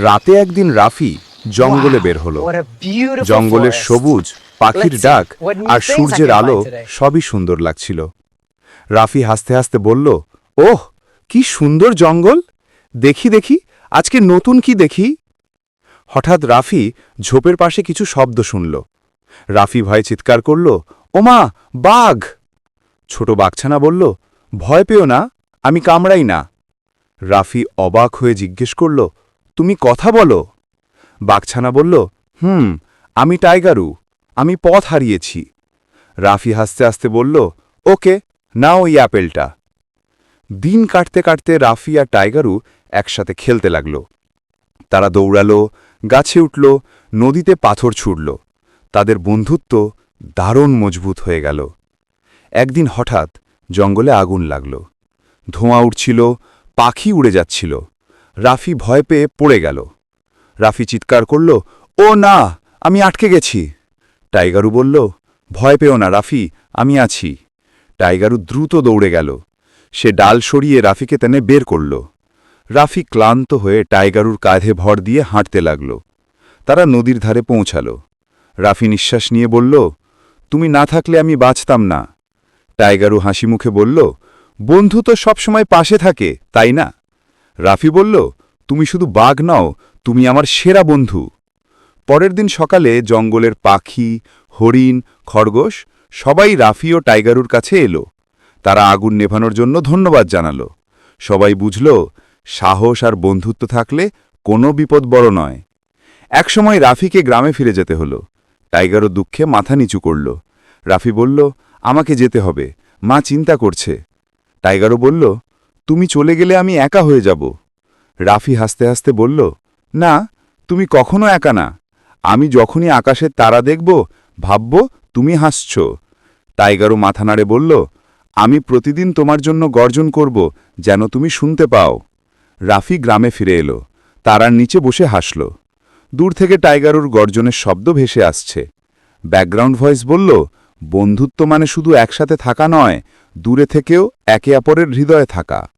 রাতে একদিন রাফি জঙ্গলে বের হলো। জঙ্গলের সবুজ পাখির ডাক আর সূর্যের আলো সবই সুন্দর লাগছিল। রাফি হাসতে হাসতে বলল ওহ কি সুন্দর জঙ্গল। দেখি দেখি আজকে নতুন কি দেখি? হঠাৎ রাফি ঝোপের পাশে কিছু শব্দ শুনল। রাফি ভয়ে চিৎকার করল ওমা বাঘ! ছোট বাঘছানা বলল ভয় পেও না আমি কামড়াই না। রাফি অবাক হয়ে জিজ্ঞেস করল তুমি কথা বলো। বাঘছানা বলল, হুম, আমি টাইগারু, আমি পথ হারিয়েছি। রাফি হাসতে হাসতে বলল, ওকে, নাও এই অ্যাপেলটা। দিন কাটতে কাটতে রাফি আর টাইগারু একসাথে খেলতে লাগল। তারা দৌড়ালো, গাছে উঠল, নদীতে পাথর ছুড়ল। তাদের বন্ধুত্ব দারুণ মজবুত হয়ে গেল। একদিন হঠাৎ জঙ্গলে আগুন লাগল। ধোঁয়া উঠছিল, পাখি উড়ে যাচ্ছিল। রাফি ভয় পেয়ে পড়ে গেল। রাফি চিৎকার করল, ও না, আমি আটকে গেছি। টাইগারু বলল, ভয় পেও না রাফি, আমি আছি। টাইগারু দ্রুত দৌড়ে গেল। সে ডাল সরিয়ে রাফিকে তেনে বের করল। রাফি ক্লান্ত হয়ে টাইগারুর কাঁধে ভর দিয়ে হাঁটতে লাগল। তারা নদীর ধারে পৌঁছাল। রাফি নিঃশ্বাস নিয়ে বলল, তুমি না থাকলে আমি বাঁচতাম না। টাইগারু হাসি মুখে বলল, বন্ধু তো সবসময় পাশে থাকে, তাই না? রাফি বলল, তুমি শুধু বাঘ নাও, তুমি আমার সেরা বন্ধু। পরের দিন সকালে জঙ্গলের পাখি, হরিণ, খরগোশ সবাই রাফি ও টাইগারুর কাছে এলো। তারা আগুন নেভানোর জন্য ধন্যবাদ জানালো। সবাই বুঝল, সাহস আর বন্ধুত্ব থাকলে কোনো বিপদ বড় নয়। একসময় রাফিকে গ্রামে ফিরে যেতে হলো। টাইগারও দুঃখে মাথা নিচু করল। রাফি বলল, আমাকে যেতে হবে, মা চিন্তা করছে। টাইগারও বলল তুমি চলে গেলে আমি একা হয়ে যাব। রাফি হাসতে হাসতে বলল, না, তুমি কখনো একা না। আমি যখনই আকাশের তারা দেখব, ভাবব তুমি হাসছ। টাইগারও মাথা নাড়ে বলল, আমি প্রতিদিন তোমার জন্য গর্জন করব, যেন তুমি শুনতে পাও। রাফি গ্রামে ফিরে এলো, তারার নিচে বসে হাসল। দূর থেকে টাইগারুর গর্জনের শব্দ ভেসে আসছে। ব্যাকগ্রাউন্ড ভয়েস বলল, বন্ধুত্ব মানে শুধু একসাথে থাকা নয়, দূরে থেকেও একে অপরের হৃদয়ে থাকা।